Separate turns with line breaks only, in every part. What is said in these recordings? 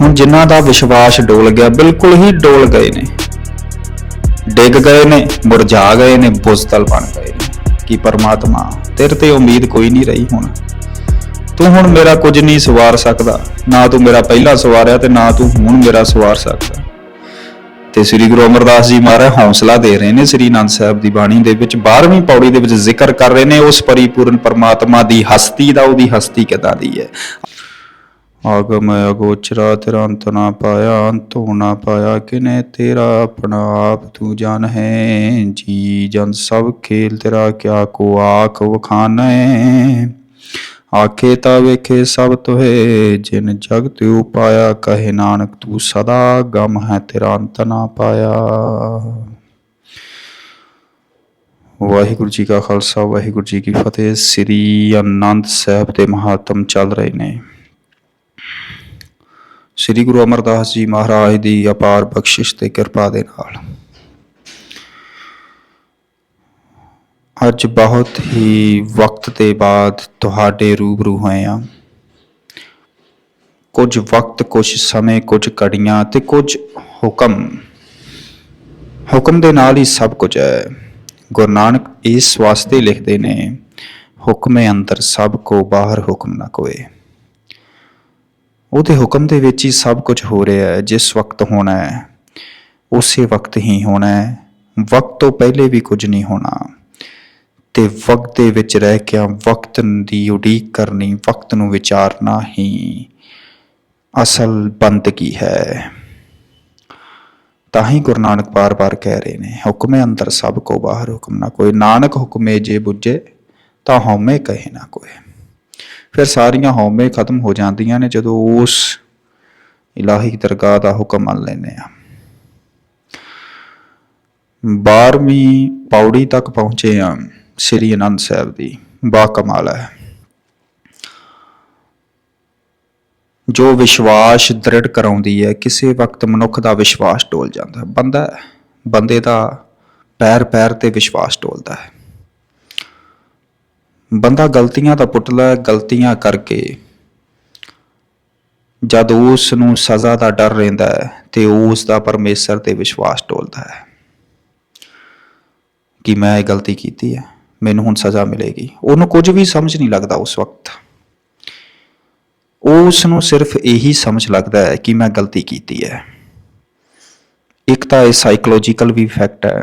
ਹੁਣ ਜਿਨ੍ਹਾਂ ਦਾ ਵਿਸ਼ਵਾਸ ਡੋਲ ਗਿਆ, ਬਿਲਕੁਲ ਹੀ ਡੋਲ ਗਏ ਨੇ। ਡਿੱਗ ਗਏ ਨੇ, ਮੁਰਝਾ ਗਏ ਨੇ ਬੁਜ਼ਦਲ ਬਣ ਗਏ ਨੇ। ਕਿ ਪਰਮਾਤਮਾ, ਤੇਰੇ ਤੇ ਉਮੀਦ ਕੋਈ ਨਹੀਂ ਰਹੀ ਹੁਣ। ਤੂੰ ਹੁਣ ਮੇਰਾ ਕੁਝ ਨਹੀਂ ਸਵਾਰ ਸਕਦਾ। ਨਾ ਤੂੰ ਮੇਰਾ ਪਹਿਲਾ ਸਵਾਰਿਆ ਤੇ ਨਾ ਤੂੰ ਹੁਣ ਮੇਰਾ ਸਵਾਰ ਸਕਦਾ। ਤੇ ਸ੍ਰੀ ਗੁਰੂ ਅਮਰਦਾਸ ਜੀ ਮਹਾਰਾਜ ਹੌਸਲਾ ਦੇ ਰਹੇ ਨੇ, ਸ੍ਰੀ ਅਨੰਦ ਸਾਹਿਬ ਦੀ ਬਾਣੀ ਦੇ ਵਿੱਚ 12ਵੀਂ ਪੌੜੀ ਦੇ ਵਿੱਚ ਜ਼ਿਕਰ ਕਰ ਰਹੇ ਨੇ, ਉਸ ਪਰਿਪੂਰਨ ਪਰਮਾਤਮਾ ਦੀ ਹਸਤੀ ਦਾ ਉਹਦੀ ਹਸਤੀ ਕਿਦਾਂ ਦੀ ਹੈ। ਆਗਮ ਅਗੋਚਰਾ ਤੇਰਾ ਅੰਤ ਨਾ ਪਾਇਆ, ਅੰਤ ਨਾ ਪਾਇਆ, ਕਿਨੇ ਤੇਰਾ ਆਪਣਾ ਆਪ ਤੂੰ ਜਾਣ ਹੈ, ਜੀ ਜਨ ਸਭ ਖੇਲ ਤੇਰਾ ਕਿਆ ਕੋ ਆਖ ਵਖਾਨੈ। ਆਖੇ ਤਾ ਵੇਖੇ ਸਭ ਤੋਹੇ, ਜਿਨ ਜਗ ਤੇ ਉਪਾਇਆ, ਕਹੇ ਨਾਨਕ ਤੂੰ ਸਦਾ ਗਮ ਹੈ, ਤੇਰਾ ਅੰਤ ਨਾ ਪਾਇਆ। ਵਾਹਿਗੁਰੂ ਜੀ ਕਾ ਖਾਲਸਾ, ਵਾਹਿਗੁਰੂ ਜੀ ਕੀ ਫਤਿਹ। ਸ੍ਰੀ ਅਨੰਦ ਸਾਹਿਬ ਦੇ ਮਹਾਤਮ ਚੱਲ ਰਹੇ ਨੇ। ਸ੍ਰੀ ਗੁਰੂ ਅਮਰਦਾਸ ਜੀ ਮਹਾਰਾਜ ਦੀ ਅਪਾਰ ਬਖਸ਼ਿਸ਼ ਤੇ ਕਿਰਪਾ ਦੇ ਨਾਲ। ਅੱਜ ਬਹੁਤ ਹੀ ਵਕਤ ਦੇ ਬਾਅਦ ਤੁਹਾਡੇ ਰੂਬਰੂ ਹੋਏ ਆ। ਕੁਝ ਵਕਤ, ਕੁਝ ਸਮੇਂ, ਕੁਝ ਘੜੀਆਂ ਤੇ ਕੁਝ ਹੁਕਮ। ਹੁਕਮ ਦੇ ਨਾਲ ਹੀ ਸਭ ਕੁਝ ਹੈ। ਗੁਰੂ ਨਾਨਕ ਇਸ ਵਾਸਤੇ ਲਿਖਦੇ ਨੇ, ਹੁਕਮੇ ਅੰਦਰ ਸਭ ਕੋ ਬਾਹਰ ਹੁਕਮ ਨਾ ਕੋਏ। ਉਹਦੇ ਹੁਕਮ ਦੇ ਵਿੱਚ ਹੀ ਸਭ ਕੁਝ ਹੋ ਰਿਹਾ ਹੈ, ਜਿਸ ਵਕਤ ਹੋਣਾ ਹੈ, ਉਸੇ ਵਕਤ ਹੀ ਹੋਣਾ ਹੈ, ਵਕਤ ਤੋਂ ਪਹਿਲੇ ਵੀ ਕੁਝ ਨਹੀਂ ਹੋਣਾ। ਤੇ ਵਕਤ ਦੇ ਵਿੱਚ ਰਹਿ ਕੇ ਵਕਤ ਦੀ ਉਡੀਕ ਕਰਨੀ, ਵਕਤ ਨੂੰ ਵਿਚਾਰਨਾ ਹੀ ਅਸਲ ਬੰਦਗੀ ਹੈ। ਤਾਂ ਹੀ ਗੁਰੂ ਨਾਨਕ ਬਾਰ-ਬਾਰ ਕਹਿ ਰਹੇ ਨੇ, ਹੁਕਮੇ ਅੰਦਰ ਸਭ ਕੋ ਬਾਹਰ ਹੁਕਮ ਨਾ ਕੋਈ, ਨਾਨਕ ਹੁਕਮੇ ਜੇ ਬੁੱਝੇ, ਤਾਂ ਹਉਮੈ ਕਹੇ ਨਾ ਕੋਈ। ਫਿਰ ਸਾਰੀਆਂ ਹਉਮੈ ਖਤਮ ਹੋ ਜਾਂਦੀਆਂ ਨੇ ਜਦੋਂ ਉਸ ਇਲਾਹੀ ਦਰਗਾਹ ਦਾ ਹੁਕਮ ਮੰਨ ਲੈਨੇ ਆ 12ਵੀਂ ਪੌੜੀ ਤੱਕ ਪਹੁੰਚੇ ਆ ਸ੍ਰੀ ਅਨੰਦ ਸਾਹਿਬ ਦੀ ਬਾ ਕਮਾਲ ਹੈ। ਜੋ ਵਿਸ਼ਵਾਸ ਦ੍ਰਿੜ ਕਰਾਉਂਦੀ ਹੈ, ਕਿਸੇ ਵਕਤ ਮਨੁੱਖ ਦਾ ਵਿਸ਼ਵਾਸ ਟੋਲ ਜਾਂਦਾ ਬੰਦਾ ਬੰਦੇ ਦਾ ਪੈਰ ਪੈਰ ਤੇ ਵਿਸ਼ਵਾਸ ਡੋਲਦਾ ਹੈ। ਬੰਦਾ ਗਲਤੀਆਂ ਦਾ ਪੁੱਤਲਾ ਗਲਤੀਆਂ ਕਰਕੇ। ਜਦ ਉਸ ਨੂੰ ਸਜ਼ਾ ਦਾ ਡਰ ਰਹਿੰਦਾ ਹੈ, ਤੇ ਉਸ ਦਾ ਪਰਮੇਸ਼ਰ ਤੇ ਵਿਸ਼ਵਾਸ ਟੋਲਦਾ ਹੈ ਕਿ ਮੈਂ ਇਹ ਗਲਤੀ ਕੀਤੀ ਹੈ, ਮੈਨੂੰ ਹੁਣ ਸਜ਼ਾ ਮਿਲੇਗੀ। ਉਹਨੂੰ ਕੁਝ ਵੀ ਸਮਝ ਨਹੀਂ ਲੱਗਦਾ ਉਸ ਵਕਤ। ਉਸ ਨੂੰ ਸਿਰਫ ਇਹੀ ਸਮਝ ਲੱਗਦਾ ਹੈ ਕਿ ਮੈਂ ਗਲਤੀ ਕੀਤੀ ਹੈ। ਇੱਕ ਤਾਂ ਇਹ ਸਾਈਕੋਲੋਜੀਕਲ ਵੀ ਫੈਕਟ ਹੈ,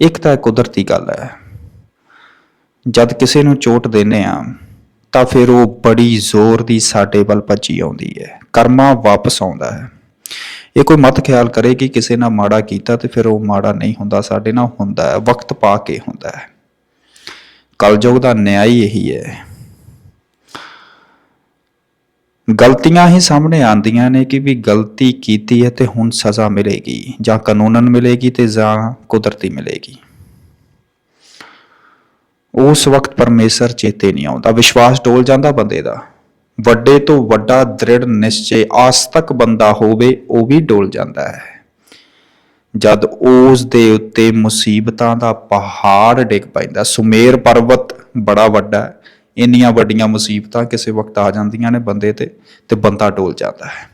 ਇੱਕ ਤਾਂ ਇਹ ਕੁਦਰਤੀ ਗੱਲ ਹੈ। ਜਦ ਕਿਸੇ ਨੂੰ ਚੋਟ ਦਿੰਨੇ ਆ ਤਾਂ ਫਿਰ ਉਹ ਬੜੀ ਜ਼ੋਰ ਦੀ ਸਾਡੇ ਵੱਲ ਭੱਜੀ ਆਉਂਦੀ ਹੈ। ਕਰਮਾ ਵਾਪਸ ਆਉਂਦਾ ਹੈ। ਇਹ ਕੋਈ ਮਤ ਖਿਆਲ ਕਰੇ ਕਿ ਕਿਸੇ ਨਾਲ ਮਾੜਾ ਕੀਤਾ ਤੇ ਫਿਰ ਉਹ ਮਾੜਾ ਨਹੀਂ ਹੁੰਦਾ, ਸਾਡੇ ਨਾਲ ਹੁੰਦਾ ਹੈ, ਵਕਤ ਪਾ ਕੇ ਹੁੰਦਾ ਹੈ। ਕਲਯੁਗ ਦਾ ਨਿਆਂ ਹੀ ਇਹੀ ਹੈ। ਗਲਤੀਆਂ ਹੀ ਸਾਹਮਣੇ ਆਉਂਦੀਆਂ ਨੇ ਕਿ ਵੀ ਗਲਤੀ ਕੀਤੀ ਹੈ ਤੇ ਹੁਣ ਸਜ਼ਾ ਮਿਲੇਗੀ, ਜਾਂ ਕਾਨੂੰਨਨ ਮਿਲੇਗੀ ਤੇ ਜਾਂ ਕੁਦਰਤੀ ਮਿਲੇਗੀ। ਉਸ ਵਕਤ ਪਰਮੇਸ਼ਰ ਚੇਤੇ ਨਹੀਂ ਆਉਂਦਾ, ਵਿਸ਼ਵਾਸ ਡੋਲ ਜਾਂਦਾ ਬੰਦੇ ਦਾ। ਵੱਡੇ ਤੋਂ ਵੱਡਾ ਦ੍ਰਿੜ ਨਿਸ਼ਚੈ ਆਸਤਕ ਬੰਦਾ ਹੋਵੇ, ਉਹ ਵੀ ਡੋਲ ਜਾਂਦਾ ਹੈ। ਜਦ ਉਸ ਦੇ ਉੱਤੇ ਮੁਸੀਬਤਾਂ ਦਾ ਪਹਾੜ ਡਿੱਗ ਪੈਂਦਾ, ਸੁਮੇਰ ਪਰਬਤ ਬੜਾ ਵੱਡਾ ਹੈ, ਇੰਨੀਆਂ ਵੱਡੀਆਂ ਮੁਸੀਬਤਾਂ ਕਿਸੇ ਵਕਤ ਆ ਜਾਂਦੀਆਂ ਨੇ ਬੰਦੇ ਤੇ ਤੇ ਬੰਦਾ ਡੋਲ ਜਾਂਦਾ ਹੈ।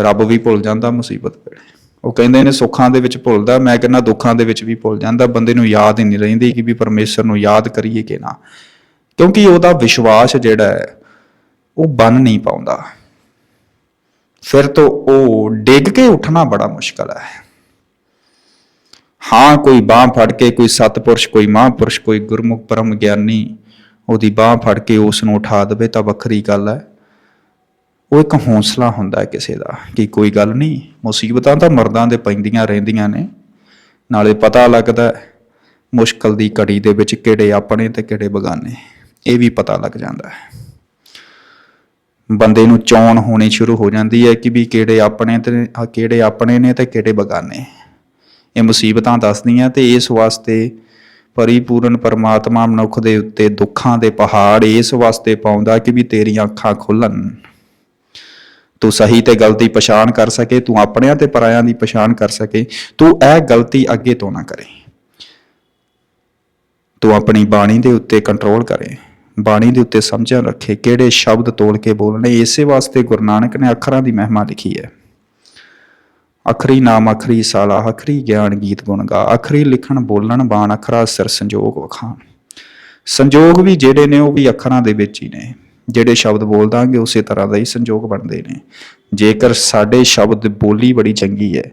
ਰੱਬ ਵੀ ਭੁੱਲ ਜਾਂਦਾ ਮੁਸੀਬਤ ਵੇਲੇ। ਉਹ ਕਹਿੰਦੇ ਨੇ ਸੁੱਖਾਂ ਦੇ ਵਿੱਚ ਭੁੱਲਦਾ, ਮੈਂ ਕਹਿੰਦਾ ਦੁੱਖਾਂ ਦੇ ਵਿੱਚ ਵੀ ਭੁੱਲ ਜਾਂਦਾ, ਬੰਦੇ ਨੂੰ ਯਾਦ ਹੀ ਨਹੀਂ ਰਹਿੰਦੀ ਕਿ ਵੀ ਪਰਮੇਸ਼ਰ ਨੂੰ ਯਾਦ ਕਰੀਏ ਕਿ ਨਾ। ਕਿਉਂਕਿ ਉਹਦਾ ਵਿਸ਼ਵਾਸ ਜਿਹੜਾ ਹੈ, ਉਹ ਬਨ ਨਹੀਂ ਪਾਉਂਦਾ। ਫਿਰ ਤੋਂ ਉਹ ਡਿੱਗ ਕੇ ਉੱਠਣਾ ਬੜਾ ਮੁਸ਼ਕਲ ਹੈ। ਹਾਂ, ਕੋਈ ਬਾਹ ਫੜ ਕੇ ਕੋਈ ਸਤਪੁਰਸ਼, ਕੋਈ ਮਹਾਂਪੁਰਸ਼, ਕੋਈ ਗੁਰਮੁਖ, ਪਰਮ ਗਿਆਨੀ ਉਹਦੀ ਬਾਹ ਫੜ ਕੇ ਉਸ ਨੂੰ ਉਠਾ ਦੇਵੇ ਤਾਂ ਵੱਖਰੀ ਗੱਲ ਹੈ। ਉਹ ਇੱਕ ਹੌਸਲਾ ਹੁੰਦਾ ਕਿਸੇ ਦਾ ਕਿ ਕੋਈ ਗੱਲ ਨਹੀਂ, ਮੁਸੀਬਤਾਂ ਤਾਂ ਮਰਦਾਂ ਦੇ ਪੈਂਦੀਆਂ ਰਹਿੰਦੀਆਂ ਨੇ। ਨਾਲੇ ਪਤਾ ਲੱਗਦਾ ਮੁਸ਼ਕਲ ਦੀ ਘੜੀ ਦੇ ਵਿੱਚ ਕਿਹੜੇ ਆਪਣੇ ਤੇ ਕਿਹੜੇ ਬਗਾਨੇ। ਇਹ ਵੀ ਪਤਾ ਲੱਗ ਜਾਂਦਾ ਹੈ। ਬੰਦੇ ਨੂੰ ਚੌਣ ਹੋਣੀ ਸ਼ੁਰੂ ਹੋ ਜਾਂਦੀ ਹੈ ਕਿ ਵੀ ਕਿਹੜੇ ਆਪਣੇ ਤੇ, ਕਿਹੜੇ ਆਪਣੇ ਨੇ ਤੇ ਕਿਹੜੇ ਬਗਾਨੇ। ਇਹ ਮੁਸੀਬਤਾਂ ਦੱਸਦੀਆਂ ਤੇ ਇਸ ਵਾਸਤੇ ਪਰਿਪੂਰਨ ਪਰਮਾਤਮਾ ਮਨੁੱਖ ਦੇ ਉੱਤੇ ਦੁੱਖਾਂ ਦੇ ਪਹਾੜ ਇਸ ਵਾਸਤੇ ਪਾਉਂਦਾ ਕਿ ਵੀ ਤੇਰੀਆਂ ਅੱਖਾਂ ਖੁੱਲਣ ਤੂੰ ਸਹੀ ਤੇ ਗਲਤੀ ਪਛਾਣ ਕਰ ਸਕੇ, ਤੂੰ ਆਪਣਿਆਂ ਤੇ ਪਰਾਇਆਂ ਦੀ ਪਛਾਣ ਕਰ ਸਕੇ, ਤੂੰ ਇਹ ਗਲਤੀ ਅੱਗੇ ਤੋਂ ਨਾ ਕਰੇ। ਤੂੰ ਆਪਣੀ ਬਾਣੀ ਦੇ ਉੱਤੇ ਕੰਟਰੋਲ ਕਰੇ। ਬਾਣੀ ਦੇ ਉੱਤੇ ਸਮਝਣ ਰੱਖੇ ਕਿਹੜੇ ਸ਼ਬਦ ਤੋਲ ਕੇ ਬੋਲਣੇ, ਇਸੇ ਵਾਸਤੇ ਗੁਰੂ ਨਾਨਕ ਨੇ ਅੱਖਰਾਂ ਦੀ ਮਹਿਮਾ ਲਿਖੀ ਹੈ। ਅਖਰੀ ਨਾਮ ਅਖਰੀ ਸਾਲਾ, ਅਖਰੀ ਗਿਆਨ ਗੀਤ ਗੁਣ ਗਾ, ਅਖਰੀ ਲਿਖਣ ਬੋਲਣ ਬਾਣ, ਅਖਰਾ ਸਿਰ ਸੰਜੋਗ ਵਖਾਣ। ਸੰਜੋਗ ਵੀ ਜਿਹੜੇ ਨੇ ਉਹ ਵੀ ਅੱਖਰਾਂ ਦੇ ਵਿੱਚ ਹੀ ਨੇ। ਜਿਹੜੇ ਸ਼ਬਦ ਬੋਲ ਦਾਂਗੇ ਉਸੇ ਤਰ੍ਹਾਂ ਦਾ ਹੀ ਸੰਜੋਗ ਬਣਦੇ ਨੇ। ਜੇਕਰ ਸਾਡੇ ਸ਼ਬਦ ਬੋਲੀ ਬੜੀ ਚੰਗੀ ਹੈ,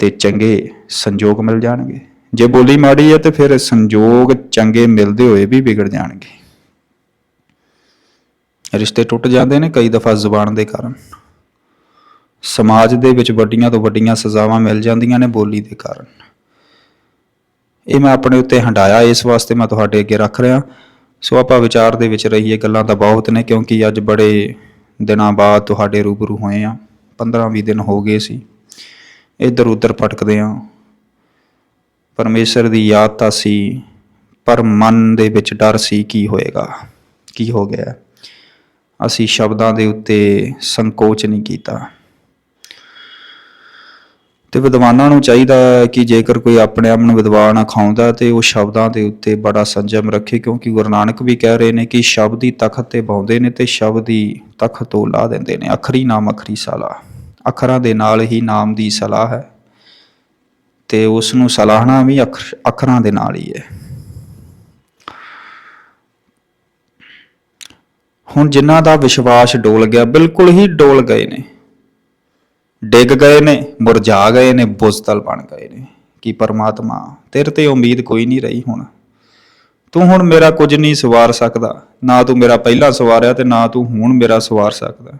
ਤੇ ਚੰਗੇ ਸੰਜੋਗ ਮਿਲ ਜਾਣਗੇ। ਜੇ ਬੋਲੀ ਮਾੜੀ ਹੈ, ਤੇ ਫਿਰ ਸੰਜੋਗ ਚੰਗੇ ਮਿਲਦੇ ਹੋਏ ਵੀ ਵਿਗੜ ਜਾਣਗੇ। ਰਿਸ਼ਤੇ ਟੁੱਟ ਜਾਂਦੇ ਨੇ ਕਈ ਦਫਾ ਜ਼ੁਬਾਨ ਦੇ ਕਾਰਨ। ਸਮਾਜ ਦੇ ਵਿੱਚ ਵੱਡੀਆਂ ਤੋਂ ਵੱਡੀਆਂ ਸਜ਼ਾਵਾਂ ਮਿਲ ਜਾਂਦੀਆਂ ਨੇ ਬੋਲੀ ਦੇ ਕਾਰਨ। ਇਹ ਮੈਂ ਆਪਣੇ ਉੱਤੇ ਹੰਡਾਇਆ ਇਸ ਵਾਸਤੇ ਮੈਂ ਤੁਹਾਡੇ ਅੱਗੇ ਰੱਖ ਰਿਹਾ। ਸੋ ਆਪਾਂ ਵਿਚਾਰ ਦੇ ਵਿੱਚ ਰਹੀਏ, ਗੱਲਾਂ ਤਾਂ ਬਹੁਤ ਨੇ ਕਿਉਂਕਿ ਅੱਜ ਬੜੇ ਦਿਨਾਂ ਬਾਅਦ ਤੁਹਾਡੇ ਰੂਬਰੂ ਹੋਏ ਆ 15-20 ਦਿਨ ਹੋ ਗਏ ਸੀ। ਇੱਧਰ ਉੱਧਰ ਭਟਕਦੇ ਆ ਪਰਮੇਸ਼ਰ ਦੀ ਯਾਦ ਤਾਂ ਸੀ, ਪਰ ਮਨ ਦੇ ਵਿੱਚ ਡਰ ਸੀ, ਕੀ ਹੋਏਗਾ? ਕੀ ਹੋ ਗਿਆ? ਅਸੀਂ ਸ਼ਬਦਾਂ ਦੇ ਉੱਤੇ ਸੰਕੋਚ ਨਹੀਂ ਕੀਤਾ। ਤੇ ਵਿਦਵਾਨਾਂ ਨੂੰ ਚਾਹੀਦਾ ਹੈ ਕਿ ਜੇਕਰ ਕੋਈ ਆਪਣੇ ਆਪ ਨੂੰ ਵਿਦਵਾਨ ਅਖਾਉਂਦਾ ਤੇ ਉਹ ਸ਼ਬਦਾਂ ਦੇ ਉੱਤੇ ਬੜਾ ਸੰਜਮ ਰੱਖੇ, ਕਿਉਂਕਿ ਗੁਰੂ ਨਾਨਕ ਵੀ ਕਹਿ ਰਹੇ ਨੇ ਕਿ ਸ਼ਬਦ ਹੀ ਤਖਤ ਤੇ ਬਾਉਂਦੇ ਨੇ ਤੇ ਸ਼ਬਦ ਹੀ ਤਖਤ ਤੋਂ ਲਾ ਦਿੰਦੇ ਨੇ। ਅਖਰੀ ਨਾਮ ਅਖਰੀ ਸਲਾਹ। ਅੱਖਰਾਂ ਦੇ ਨਾਲ ਹੀ ਨਾਮ ਦੀ ਸਲਾਹ ਹੈ ਤੇ ਉਸ ਨੂੰ ਸਲਾਹਣਾ ਵੀ ਅੱਖਰ- ਅੱਖਰਾਂ ਦੇ ਨਾਲ ਹੀ ਹੈ। ਹੁਣ ਜਿਨ੍ਹਾਂ ਦਾ ਵਿਸ਼ਵਾਸ ਡੋਲ ਗਿਆ, ਬਿਲਕੁਲ ਹੀ ਡੋਲ ਗਏ ਨੇ। ਡਿੱਗ ਗਏ ਨੇ, ਮੁਰਝਾ ਗਏ ਨੇ ਬੁਜ਼ਦਲ ਬਣ ਗਏ ਨੇ। ਕਿ ਪਰਮਾਤਮਾ, ਤੇਰੇ ਤੇ ਉਮੀਦ ਕੋਈ ਨਹੀਂ ਰਹੀ ਹੁਣ। ਤੂੰ ਹੁਣ ਮੇਰਾ ਕੁਝ ਨਹੀਂ ਸਵਾਰ ਸਕਦਾ। ਨਾ ਤੂੰ ਮੇਰਾ ਪਹਿਲਾਂ ਸਵਾਰਿਆ ਤੇ ਨਾ ਤੂੰ ਹੁਣ ਮੇਰਾ ਸਵਾਰ ਸਕਦਾ।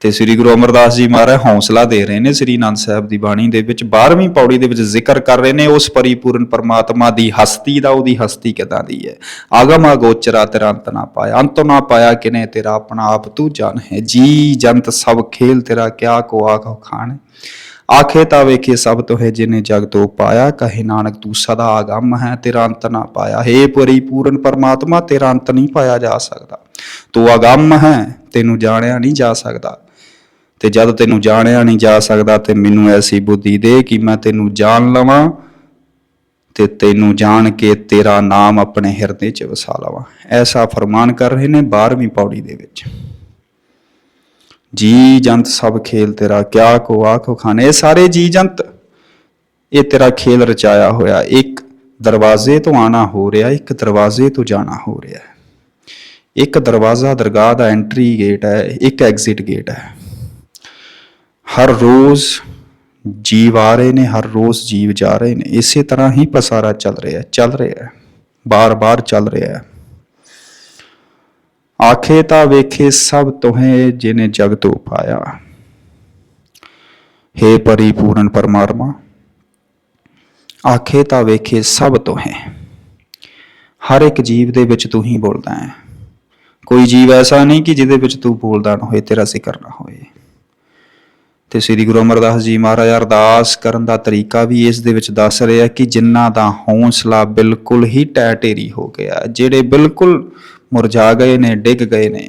ਤੇ ਸ੍ਰੀ ਗੁਰੂ ਅਮਰਦਾਸ ਜੀ ਮਹਾਰਾਜ ਹੌਸਲਾ ਦੇ ਰਹੇ ਨੇ, ਸ੍ਰੀ ਅਨੰਦ ਸਾਹਿਬ ਦੀ ਬਾਣੀ ਦੇ ਵਿੱਚ 12ਵੀਂ ਪੌੜੀ ਦੇ ਵਿੱਚ ਜ਼ਿਕਰ ਕਰ ਰਹੇ ਨੇ, ਉਸ ਪਰਿਪੂਰਨ ਪਰਮਾਤਮਾ ਦੀ ਹਸਤੀ ਦਾ, ਉਹਦੀ ਹਸਤੀ ਕਿਦਾਂ ਦੀ ਹੈ? ਆਗਮ ਅਗੋਚਰਾ ਤੇਰਾ ਅੰਤ ਨਾ ਪਾਇਆ, ਅੰਤ ਨਾ ਪਾਇਆ ਕਿਨੇ, ਤੇਰਾ ਆਪਣਾ ਆਪ ਤੂੰ ਜਾਣ ਹੈ। ਜੀ ਜੰਤ ਸਭ ਖੇਲ ਤੇਰਾ, ਕਿਆ ਕੋ ਆਖੋ ਖਾਣ ਆਖੇ ਤਾਂ ਵੇਖੇ ਸਭ ਤੋਹੇ ਹੈ ਜਿਨੇ ਜਗ ਤੋਂ ਪਾਇਆ, ਕਹੇ ਨਾਨਕ ਤੂੰ ਸਦਾ ਆਗਮ ਹੈ, ਤੇਰਾ ਅੰਤ ਨਾ ਪਾਇਆ। ਹੈ ਪਰਿਪੂਰਨ ਪਰਮਾਤਮਾ, ਤੇਰਾ ਅੰਤ ਨਹੀਂ ਪਾਇਆ ਜਾ ਸਕਦਾ। ਤੂੰ ਆਗਮ ਹੈ, ਤੈਨੂੰ ਜਾਣਿਆ ਨਹੀਂ ਜਾ ਸਕਦਾ। ਤੇ ਜਦ ਤੈਨੂੰ ਜਾਣਿਆ ਨਹੀਂ ਜਾ ਸਕਦਾ ਤੇ ਮੈਨੂੰ ਐਸੀ ਬੁੱਧੀ ਦੇ ਕਿ ਮੈਂ ਤੈਨੂੰ ਜਾਣ ਲਵਾਂ ਤੇ ਤੈਨੂੰ ਜਾਣ ਕੇ ਤੇਰਾ ਨਾਮ ਆਪਣੇ ਹਿਰਦੇ 'ਚ ਵਸਾ ਲਵਾਂ। ਐਸਾ ਫਰਮਾਨ ਕਰ ਰਹੇ ਨੇ 12ਵੀਂ ਪੌੜੀ ਦੇ ਵਿੱਚ। ਜੀ ਜੰਤ ਸਭ ਖੇਲ ਤੇਰਾ, ਕਿਆ ਕੋ ਆਖੋ ਖਾਨੇ ਇਹ ਸਾਰੇ ਜੀ ਜੰਤ, ਇਹ ਤੇਰਾ ਖੇਲ ਰਚਾਇਆ ਹੋਇਆ। ਇੱਕ ਦਰਵਾਜ਼ੇ ਤੋਂ ਆਣਾ ਹੋ ਰਿਹਾ, ਇੱਕ ਦਰਵਾਜ਼ੇ ਤੋਂ ਜਾਣਾ ਹੋ ਰਿਹਾ। ਇੱਕ ਦਰਵਾਜ਼ਾ ਦਰਗਾਹ ਦਾ ਐਂਟਰੀ ਗੇਟ ਹੈ, ਇੱਕ ਐਗਜ਼ਿਟ ਗੇਟ ਹੈ। ਹਰ ਰੋਜ਼ ਜੀਵ ਆ ਰਹੇ ਨੇ, ਹਰ ਰੋਜ਼ ਜੀਵ ਜਾ ਰਹੇ ਨੇ। ਇਸੇ ਤਰ੍ਹਾਂ ਹੀ ਪਸਾਰਾ ਚੱਲ ਰਿਹਾ ਚੱਲ ਰਿਹਾ ਬਾਰ-ਬਾਰ ਚੱਲ ਰਿਹਾ ਆਖੇ ਤਾਂ ਵੇਖੇ ਸਭ ਤੋਹੇ ਜਿਨੇ ਜਗ ਤੋਂ ਪਾਇਆ। हे ਪਰਿਪੂਰਨ ਪਰਮਾਤਮਾ, ਆਖੇ ਤਾਂ ਵੇਖੇ ਸਭ ਤੋਹੇ। ਹਰ ਇੱਕ ਜੀਵ ਦੇ ਵਿੱਚ ਤੂੰ ਹੀ ਬੋਲਦਾ ਹੈ। ਕੋਈ ਜੀਵ ਐਸਾ ਨਹੀਂ ਕਿ ਜਿਹਦੇ ਵਿੱਚ ਤੂੰ ਬੋਲਦਾ ਨਾ ਹੋਏ, ਤੇਰਾ ਜ਼ਿਕਰ ਨਾ ਹੋਏ। ਤੇ ਸ੍ਰੀ ਗੁਰੂ ਅਮਰਦਾਸ ਜੀ ਮਹਾਰਾਜ ਅਰਦਾਸ ਕਰਨ ਦਾ ਤਰੀਕਾ ਵੀ ਇਸ ਦੇ ਵਿੱਚ ਦੱਸ ਰਿਹਾ ਕਿ ਜਿਨ੍ਹਾਂ ਦਾ ਹੌਸਲਾ ਬਿਲਕੁਲ ਹੀ ਟੈ ਢੇਰੀ ਹੋ ਗਿਆ। ਜਿਹੜੇ ਬਿਲਕੁਲ ਮੁਰਝਾ ਗਏ ਨੇ, ਡਿੱਗ ਗਏ ਨੇ,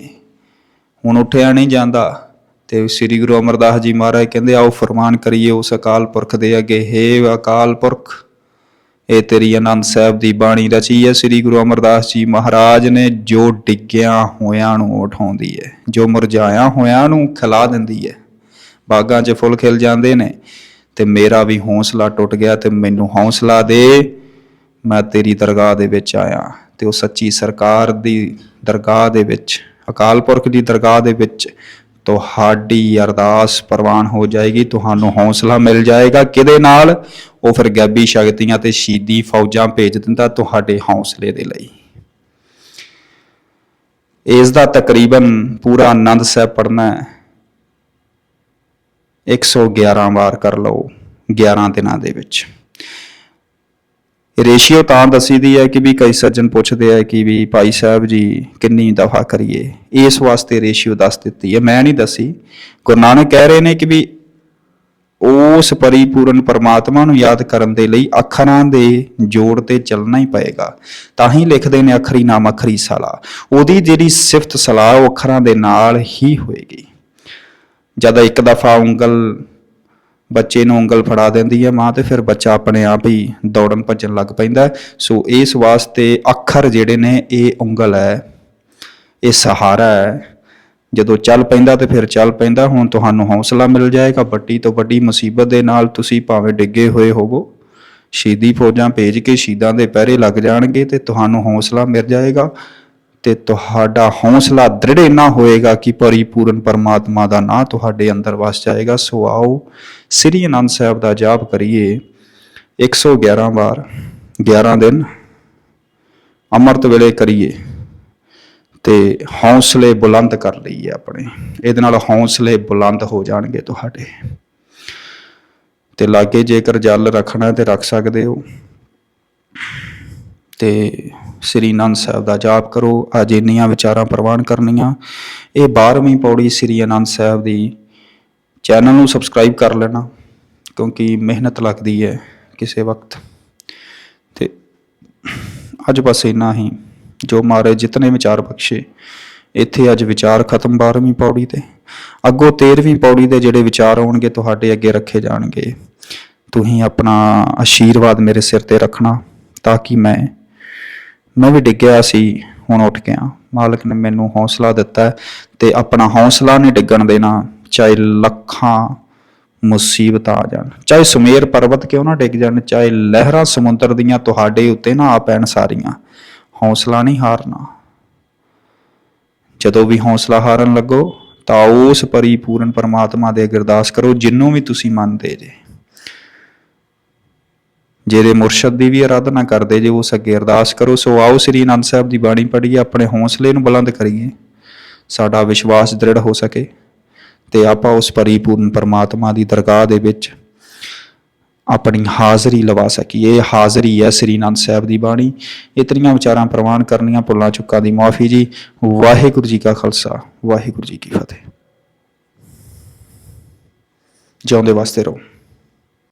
ਹੁਣ ਉੱਠਿਆ ਨਹੀਂ ਜਾਂਦਾ। ਤੇ ਸ੍ਰੀ ਗੁਰੂ ਅਮਰਦਾਸ ਜੀ ਮਹਾਰਾਜ ਕਹਿੰਦੇ, ਆਓ ਫਰਮਾਨ ਕਰੀਏ ਉਸ ਅਕਾਲ ਪੁਰਖ ਦੇ ਅੱਗੇ, ਹੇ ਅਕਾਲ ਪੁਰਖ, ਇਹ ਤੇਰੀ ਆਨੰਦ ਸਾਹਿਬ ਦੀ ਬਾਣੀ ਰਚੀ ਹੈ। ਸ੍ਰੀ ਗੁਰੂ ਅਮਰਦਾਸ ਜੀ ਮਹਾਰਾਜ ਨੇ ਜੋ ਡਿੱਗਿਆ ਹੋਇਆਂ ਨੂੰ ਉਠਾਉਂਦੀ ਹੈ, ਜੋ ਮੁਰਝਾਇਆ ਹੋਇਆਂ ਨੂੰ ਖਿਲਾ ਦਿੰਦੀ ਹੈ। ਬਾਗਾਂ 'ਚ ਫੁੱਲ ਖਿਲ ਜਾਂਦੇ ਨੇ ਤੇ ਮੇਰਾ ਵੀ ਹੌਸਲਾ ਟੁੱਟ ਗਿਆ ਤੇ ਮੈਨੂੰ ਹੌਸਲਾ ਦੇ, ਮੈਂ ਤੇਰੀ ਦਰਗਾਹ ਦੇ ਵਿੱਚ ਆਇਆ ਤੇ ਉਹ ਸੱਚੀ ਸਰਕਾਰ ਦੀ ਦਰਗਾਹ ਦੇ ਵਿੱਚ, ਅਕਾਲ ਪੁਰਖ ਦੀ ਦਰਗਾਹ ਦੇ ਵਿੱਚ ਤੁਹਾਡੀ ਅਰਦਾਸ ਪ੍ਰਵਾਨ ਹੋ ਜਾਏਗੀ, ਤੁਹਾਨੂੰ ਹੌਸਲਾ ਮਿਲ ਜਾਏਗਾ। ਕਿਹਦੇ ਨਾਲ? ਉਹ ਫਿਰ ਗੈਬੀ ਸ਼ਕਤੀਆਂ ਤੇ ਸ਼ੀਦੀ ਫੌਜਾਂ ਭੇਜ ਦਿੰਦਾ ਤੁਹਾਡੇ ਹੌਸਲੇ ਦੇ ਲਈ। ਇਸ ਦਾ ਤਕਰੀਬਨ ਪੂਰਾ ਆਨੰਦ ਸਾਹਿਬ ਪੜਨਾ ਹੈ। 111 ਵਾਰ ਕਰ ਲਓ 11 ਦਿਨਾਂ ਦੇ ਵਿੱਚ। ਰੇਸ਼ੀਓ ਤਾਂ ਦੱਸੀਦੀ ਹੈ ਕਿ ਵੀ ਕਈ ਸੱਜਣ ਪੁੱਛਦੇ ਆ ਕਿ ਵੀ ਭਾਈ ਸਾਹਿਬ ਜੀ, ਕਿੰਨੀ ਦਫਾ ਕਰੀਏ? ਇਸ ਵਾਸਤੇ ਰੇਸ਼ੀਓ ਦੱਸ ਦਿੱਤੀ ਹੈ। ਮੈਂ ਨਹੀਂ ਦੱਸੀ। ਗੁਰੂ ਨਾਨਕ ਕਹਿ ਰਹੇ ਨੇ ਕਿ ਵੀ ਉਸ ਪਰਿਪੂਰਨ ਪਰਮਾਤਮਾ ਨੂੰ ਯਾਦ ਕਰਨ ਦੇ ਲਈ ਅੱਖਰਾਂ ਦੇ ਜੋੜ ਤੇ ਚੱਲਣਾ ਹੀ ਪਏਗਾ। ਤਾਂ ਹੀ ਲਿਖਦੇ ਨੇ ਅੱਖਰੀ ਨਾਮ ਅੱਖਰੀ ਸਲਾ। ਉਹਦੀ ਜਿਹੜੀ ਸਿਫਤ ਸਲਾਹ ਉਹ ਅੱਖਰਾਂ ਦੇ ਨਾਲ ਹੀ ਹੋਏਗੀ। ਜਦ ਇੱਕ ਦਫਾ ਉਂਗਲ ਬੱਚੇ ਨੂੰ ਉਂਗਲ ਫੜਾ ਦਿੰਦੀ ਹੈ ਮਾਂ ਤੇ ਫਿਰ ਬੱਚਾ ਆਪਣੇ ਆਪ ਹੀ ਦੌੜਨ ਭੱਜਣ ਲੱਗ ਪੈਂਦਾ ਸੋ ਇਸ ਵਾਸਤੇ ਅੱਖਰ ਜਿਹੜੇ ਨੇ ਇਹ ਉਂਗਲ ਹੈ, ਇਹ ਸਹਾਰਾ ਹੈ। ਜਦੋਂ ਚੱਲ ਪੈਂਦਾ ਤੇ ਫਿਰ ਚੱਲ ਪੈਂਦਾ, ਹੁਣ ਤੁਹਾਨੂੰ ਹੌਸਲਾ ਮਿਲ ਜਾਏਗਾ। ਵੱਡੀ ਤੋਂ ਵੱਡੀ ਮੁਸੀਬਤ ਦੇ ਨਾਲ ਤੁਸੀਂ ਭਾਵੇਂ ਡਿੱਗੇ ਹੋਏ ਹੋਵੋ, ਸ਼ਹੀਦੀ ਫੌਜਾਂ ਭੇਜ ਕੇ ਸ਼ਹੀਦਾਂ ਦੇ ਪਹਿਰੇ ਲੱਗ ਜਾਣਗੇ ਤੇ ਤੁਹਾਨੂੰ ਹੌਸਲਾ ਮਿਲ ਜਾਏਗਾ। ਤੇ ਤੁਹਾਡਾ ਹੌਸਲਾ ਦ੍ਰਿੜ ਇੰਨਾ ਹੋਏਗਾ ਕਿ ਪਰਿਪੂਰਨ ਪਰਮਾਤਮਾ ਦਾ ਨਾਂ ਤੁਹਾਡੇ ਅੰਦਰ ਵਸ ਜਾਏਗਾ। ਸੋ ਆਓ ਸ੍ਰੀ ਅਨੰਦ ਸਾਹਿਬ ਦਾ ਜਾਪ ਕਰੀਏ। 111 ਵਾਰ 11 ਦਿਨ ਅੰਮ੍ਰਿਤ ਵੇਲੇ ਕਰੀਏ ਤੇ ਹੌਸਲੇ ਬੁਲੰਦ ਕਰ ਲਈਏ ਆਪਣੇ। ਇਹਦੇ ਨਾਲ ਹੌਸਲੇ ਬੁਲੰਦ ਹੋ ਜਾਣਗੇ ਤੁਹਾਡੇ। ਤੇ ਲਾਗੇ ਜੇਕਰ ਜਲ ਰੱਖਣਾ ਤੇ ਰੱਖ ਸਕਦੇ ਹੋ। ਤੇ ਸ੍ਰੀ ਅਨੰਦ ਸਾਹਿਬ ਦਾ ਜਾਪ ਕਰੋ। ਅੱਜ ਇੰਨੀਆਂ ਵਿਚਾਰਾਂ ਪ੍ਰਵਾਨ ਕਰਨੀਆਂ। ਇਹ 12ਵੀਂ ਪੌੜੀ ਸ੍ਰੀ ਅਨੰਦ ਸਾਹਿਬ ਦੀ ਚੈਨਲ ਨੂੰ ਸਬਸਕ੍ਰਾਈਬ ਕਰ ਲੈਣਾ, ਕਿਉਂਕਿ ਮਿਹਨਤ ਲੱਗਦੀ ਹੈ ਕਿਸੇ ਵਕਤ। ਤੇ ਅੱਜ ਬਸ ਇੰਨਾ ਹੀ। ਜੋ ਮਾਰੇ ਜਿਤਨੇ ਵਿਚਾਰ ਬਖਸ਼ੇ, ਇੱਥੇ ਅੱਜ ਵਿਚਾਰ ਖਤਮ 12ਵੀਂ ਪੌੜੀ ਤੇ। ਅੱਗੋਂ 13ਵੀਂ ਪੌੜੀ ਦੇ ਜਿਹੜੇ ਵਿਚਾਰ ਆਉਣਗੇ, ਤੁਹਾਡੇ ਅੱਗੇ ਰੱਖੇ ਜਾਣਗੇ। ਤੁਸੀਂ ਆਪਣਾ ਆਸ਼ੀਰਵਾਦ ਮੇਰੇ ਸਿਰ ਤੇ ਰੱਖਣਾ, ਤਾਂ ਕਿ ਮੈਂ ਮੈਂ ਵੀ ਡਿੱਗਿਆ ਸੀ, ਹੁਣ ਉੱਠ ਗਿਆ। ਮਾਲਕ ਨੇ ਮੈਨੂੰ ਹੌਸਲਾ ਦਿੱਤਾ ਤੇ ਆਪਣਾ ਹੌਸਲਾ ਨਹੀਂ ਡਿੱਗਣ ਦੇਣਾ, ਚਾਹੇ ਲੱਖਾਂ ਮੁਸੀਬਤਾਂ ਆ ਜਾਣ। ਚਾਹੇ ਸੁਮੇਰ ਪਰਬਤ ਕਿਉਂ ਨਾ ਡਿੱਗ ਜਾਣ, ਚਾਹੇ ਲਹਿਰਾਂ ਸਮੁੰਦਰ ਦੀਆਂ ਤੁਹਾਡੇ ਉੱਤੇ ਨਾ ਆ ਪੈਣ ਸਾਰੀਆਂ। ਹੌਸਲਾ ਨਹੀਂ ਹਾਰਨਾ। ਜਦੋਂ ਵੀ ਹੌਸਲਾ ਹਾਰਨ ਲੱਗੋ, ਤਾਂ ਉਸ ਪਰਿਪੂਰਨ ਪਰਮਾਤਮਾ ਦੇ ਅਰਦਾਸ ਕਰੋ, ਜਿੰਨੂੰ ਵੀ ਤੁਸੀਂ ਮੰਨਦੇ ਜੇ। ਜਿਹਦੇ ਮੁਰਸ਼ਦ ਦੀ ਵੀ ਆਰਾਧਨਾ ਕਰਦੇ ਜੇ ਉਸ ਅੱਗੇ ਅਰਦਾਸ ਕਰੋ, ਸੋ ਆਓ ਸ੍ਰੀ ਅਨੰਦ ਸਾਹਿਬ ਦੀ ਬਾਣੀ ਪੜ੍ਹੀਏ, ਆਪਣੇ ਹੌਸਲੇ ਨੂੰ ਬੁਲੰਦ ਕਰੀਏ, ਸਾਡਾ ਵਿਸ਼ਵਾਸ ਦ੍ਰਿੜ ਹੋ ਸਕੇ ਤੇ ਆਪਾਂ ਉਸ ਪਰਿਪੂਰਨ ਪਰਮਾਤਮਾ ਦੀ ਦਰਗਾਹ ਦੇ ਵਿੱਚ ਆਪਣੀ ਹਾਜ਼ਰੀ ਲਵਾ ਸਕੀਏ। ਇਹ ਹਾਜ਼ਰੀ ਹੈ ਸ੍ਰੀ ਅਨੰਦ ਸਾਹਿਬ ਦੀ ਬਾਣੀ। ਇਤਨੀਆਂ ਵਿਚਾਰਾਂ ਪ੍ਰਵਾਨ ਕਰਨੀਆਂ ਭੁੱਲਾਂ ਚੁੱਕਾਂ ਦੀ ਮਾਫੀ ਜੀ। ਵਾਹਿਗੁਰੂ ਜੀ ਕਾ ਖਾਲਸਾ, ਵਾਹਿਗੁਰੂ ਜੀ ਕੀ ਫਤਿਹ। ਜਿਉਂਦੇ ਵਾਸਤੇ ਰਹੋ।